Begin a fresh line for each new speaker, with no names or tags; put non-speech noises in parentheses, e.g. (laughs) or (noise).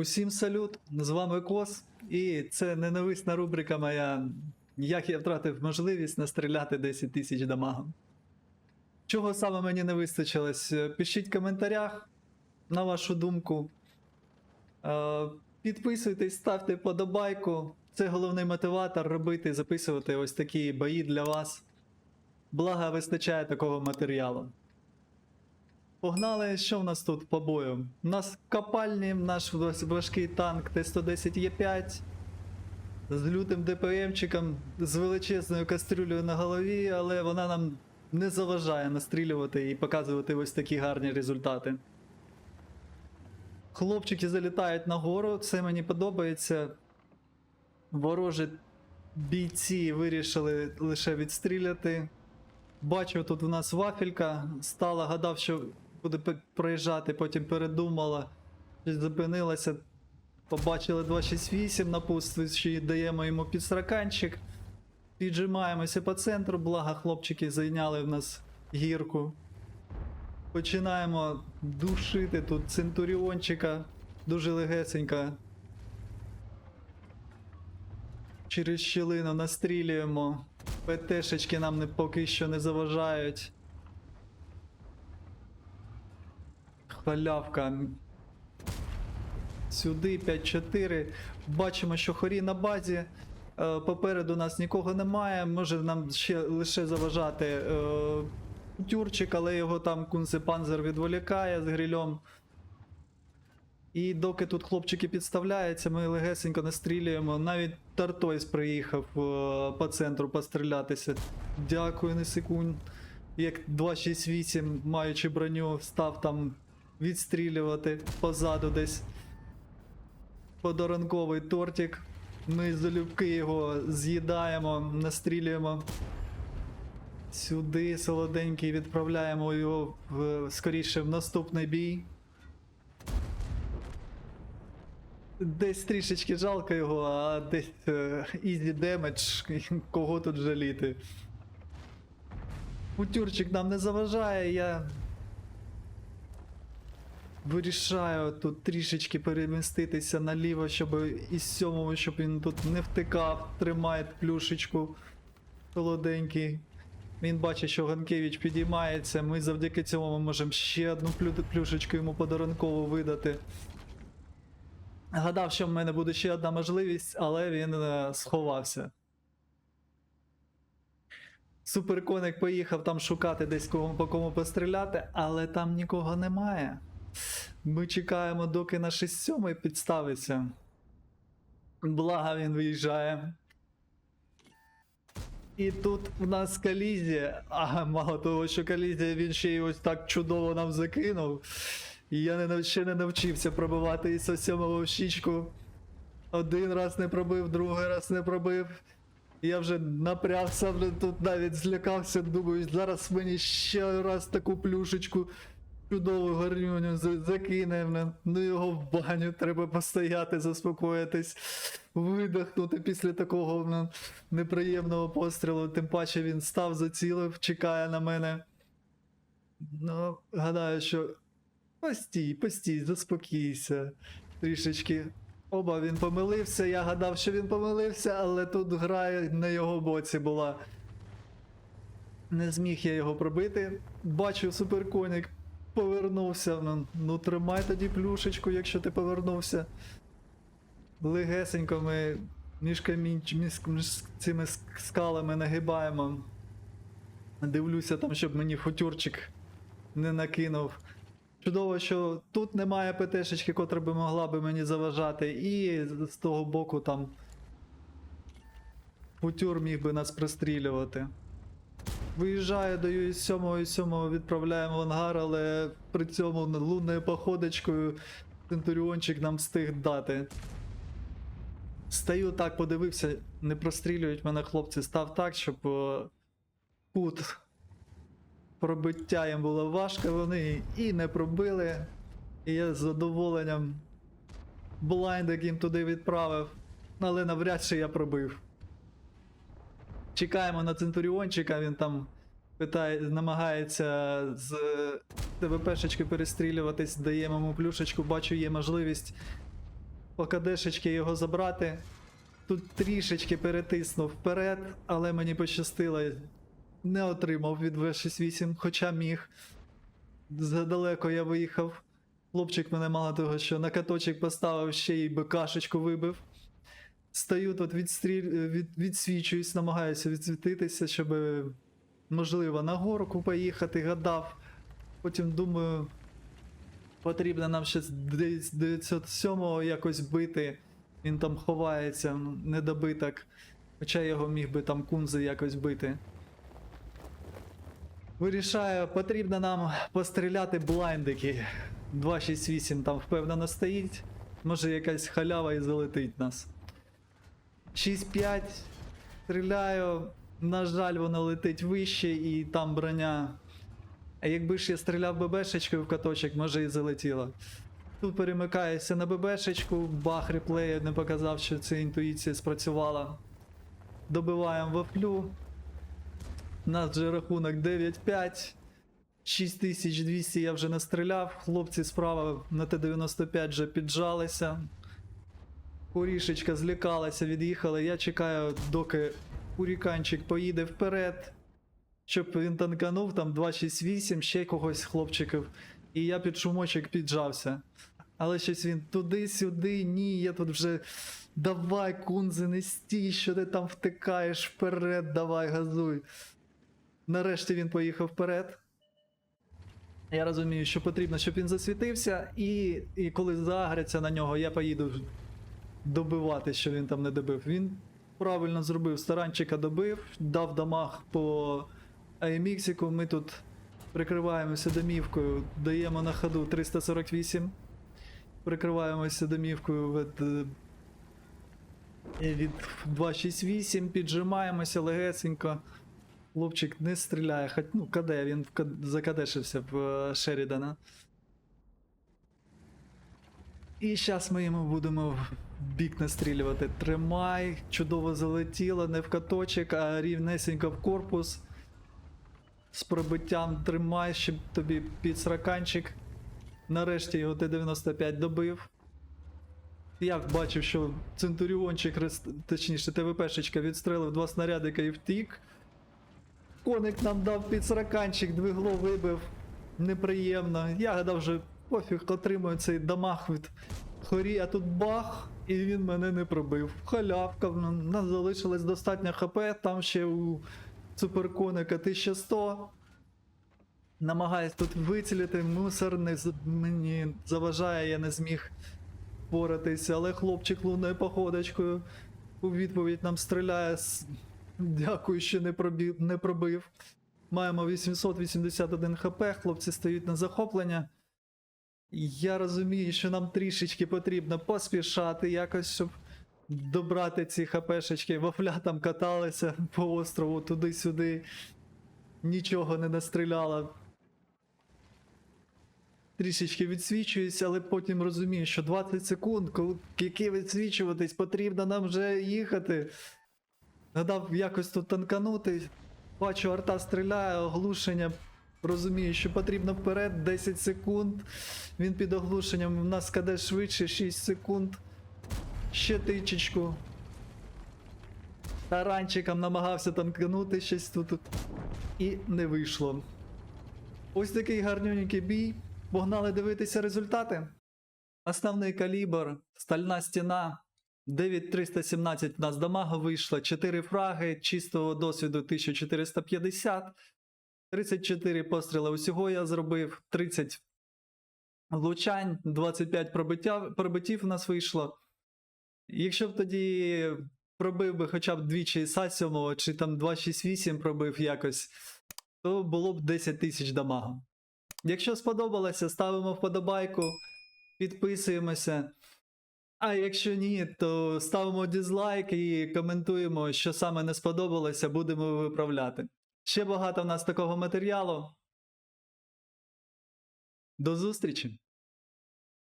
Усім салют, з вами Кос, і це ненависна рубрика моя. Як я втратив можливість настріляти 10 тисяч дамагом. Чого саме мені не вистачилось? Е, Пишіть в коментарях на вашу думку. Е, Підписуйтесь, ставте вподобайку. Це головний мотиватор робити, записувати ось такі бої для вас. Благо вистачає такого матеріалу. Погнали, що в нас тут по бою? У нас копальні наш важкий танк Т-110Е5 з лютим ДПМчиком, з величезною кастрюлею на голові, але вона нам не заважає настрілювати і показувати ось такі гарні результати. Хлопчики залітають нагору, це мені подобається. Ворожі бійці вирішили лише відстріляти. Бачу, тут у нас вафелька. Стала, гадав, що буде проїжджати, потім передумала. Зупинилася. Побачили 268 на пустощі, даємо йому підсраканчик. Піджимаємося по центру, благо хлопчики зайняли в нас гірку. Починаємо душити тут центуріончика. Дуже легесенько. Через щілину настрілюємо. ПТшечки нам не, поки що не заважають. Халявка. Сюди 5-4. Бачимо, що хорі на базі. Е, Попереду нас нікого немає. Може нам ще лише заважати е, тюрчик, але його там кунцепанзер відволікає з грильом. І доки тут хлопчики підставляються, ми легесенько настрілюємо. Навіть Тартойс приїхав е, по центру пострілятися. Дякую, не секунд. Як 268, маючи броню, став там відстрілювати позаду десь. Подарунковий тортик. Ми залюбки його з'їдаємо, настрілюємо. Сюди солоденький відправляємо його в, скоріше в наступний бій. Десь трішечки жалко його, а десь е, easy damage, (laughs) кого тут жаліти. Путюрчик нам не заважає, я вирішаю тут трішечки переміститися наліво, щоб із сьомого, щоб він тут не втикав, тримає плюшечку солоденький. Він бачить, що Ганкевич підіймається. Ми завдяки цьому можемо ще одну плю- плюшечку йому подарунково видати. Гадав, що в мене буде ще одна можливість, але він е, сховався. Суперконик поїхав там шукати десь кого по кому постріляти, але там нікого немає. Ми чекаємо, доки із сьомий підставиться. Благо він виїжджає. І тут в нас колізія. А мало того, що колізія він ще й ось так чудово нам закинув. І я не, ще не навчився пробивати із сьомого в щічку. Один раз не пробив, другий раз не пробив. Я вже напрягся, вже тут навіть злякався, думаю, зараз мені ще раз таку плюшечку чудову гарнюню за- закине. блін. Ну його в баню треба постояти, заспокоїтись, видихнути після такого блін, неприємного пострілу. Тим паче він став, зацілив, чекає на мене. Ну, гадаю, що Постій, постій, заспокійся. Трішечки. Оба він помилився. Я гадав, що він помилився, але тут гра на його боці була. Не зміг я його пробити. Бачу, суперконік повернувся. Ну, ну тримай тоді плюшечку, якщо ти повернувся. Легесенько ми між камінь, між, між цими скалами нагибаємо. Дивлюся там, щоб мені футюрчик не накинув. Чудово, що тут немає ПТшечки, котра би могла би мені заважати, і з того боку там Путюр міг би нас пристрілювати. Із сьомого і сьомого відправляємо в ангар, але при цьому лунною походочкою Центуріончик нам встиг дати. Стою так, подивився, не прострілюють мене хлопці, став так, щоб кут пробиття їм було важко, вони і не пробили. І я з задоволенням блайндик їм туди відправив, але навряд чи я пробив. Чекаємо на Центуріончика, він там питає, намагається з ТВПшечки перестрілюватись, даємо йому плюшечку, бачу, є можливість. по кадешечки його забрати. Тут трішечки перетиснув вперед, але мені пощастило. Не отримав від В68, хоча міг. Задалеко я виїхав. Хлопчик мене мало того, що на каточок поставив, ще й БКшечку вибив. Стою тут, відстріль... від... відсвічуюсь, намагаюся відсвітитися, щоб можливо на горку поїхати, гадав. Потім думаю, потрібно нам ще з 907-го якось бити. Він там ховається, недобиток. Хоча його міг би там кунзи якось бити. Вирішаю, потрібно нам постріляти блайндики. 268 там впевнено стоїть. Може якась халява і залетить нас. 6-5. Стріляю. На жаль, воно летить вище і там броня. А якби ж я стріляв ББшечкою в каточок, може і залетіло. Тут перемикаюся на ББшечку, бах реплею не показав, що ця інтуїція спрацювала. Добиваємо вафлю. У нас вже рахунок 9-5. 6200 я вже настріляв. Хлопці справа на Т-95 вже піджалися. Курішечка злякалася, від'їхала. Я чекаю, доки Уріканчик поїде вперед. Щоб він танканув там 268, ще когось хлопчиків. І я під шумочок піджався. Але щось він туди-сюди, ні, я тут вже. Давай, кунзи, не стій, що ти там втикаєш вперед, давай, газуй. Нарешті він поїхав вперед. Я розумію, що потрібно, щоб він засвітився, і, і коли загряться на нього, я поїду добивати, що він там не добив. Він правильно зробив, старанчика добив, дав дамаг по АМХіку. Ми тут прикриваємося домівкою, даємо на ходу 348. Прикриваємося домівкою від, е, від 268, піджимаємося легесенько. Хлопчик не стріляє, хоч ну КД, він закадешився в е, Шерідана. І зараз ми йому будемо бік настрілювати. Тримай, чудово залетіло, не в каточок, а рівнесенько в корпус. З пробиттям тримай, щоб тобі під сраканчик. Нарешті його Т-95 добив. Я бачив, що Центуріончик, точніше, ТВПшечка відстрелив два снарядика і втік. Коник нам дав під сраканчик, двигло вибив. Неприємно. Я гадав, вже пофіг отримую цей дамаг від хорі, а тут бах, і він мене не пробив. Халявка, в нас залишилось достатньо хп, там ще у суперконика 1100. Намагаюсь тут вицілити, мусор не мені заважає, я не зміг впоратися, але хлопчик луною походочкою у відповідь нам стріляє. з- Дякую, що не пробив, не пробив. Маємо 881 хп, хлопці стають на захоплення. Я розумію, що нам трішечки потрібно поспішати якось, щоб добрати ці хпшечки. Вафля там каталися по острову туди-сюди. Нічого не настріляла. Трішечки відсвічуюсь, але потім розумію, що 20 секунд, коли які відсвічуватись, потрібно нам вже їхати. Гадав якось тут танканути. Бачу, арта стріляє, оглушення. Розумію, що потрібно вперед 10 секунд. Він під оглушенням. У нас каде швидше 6 секунд. Ще тичечку. Таранчиком намагався танканути щось тут. І не вийшло. Ось такий гарнюнький бій. Погнали дивитися результати. Основний калібр, стальна стіна. 9317 в нас дамагу вийшло, 4 фраги, чистого досвіду 1450, 34 постріли усього я зробив, 30 влучань, 25 пробиття, пробиттів у нас вийшло. Якщо б тоді пробив би хоча б двічі Сасьомого, чи там 268 пробив якось, то було б 10 тисяч дамагу. Якщо сподобалося, ставимо вподобайку, підписуємося. А якщо ні, то ставимо дизлайк і коментуємо, що саме не сподобалося, будемо виправляти. Ще багато в нас такого матеріалу. До зустрічі!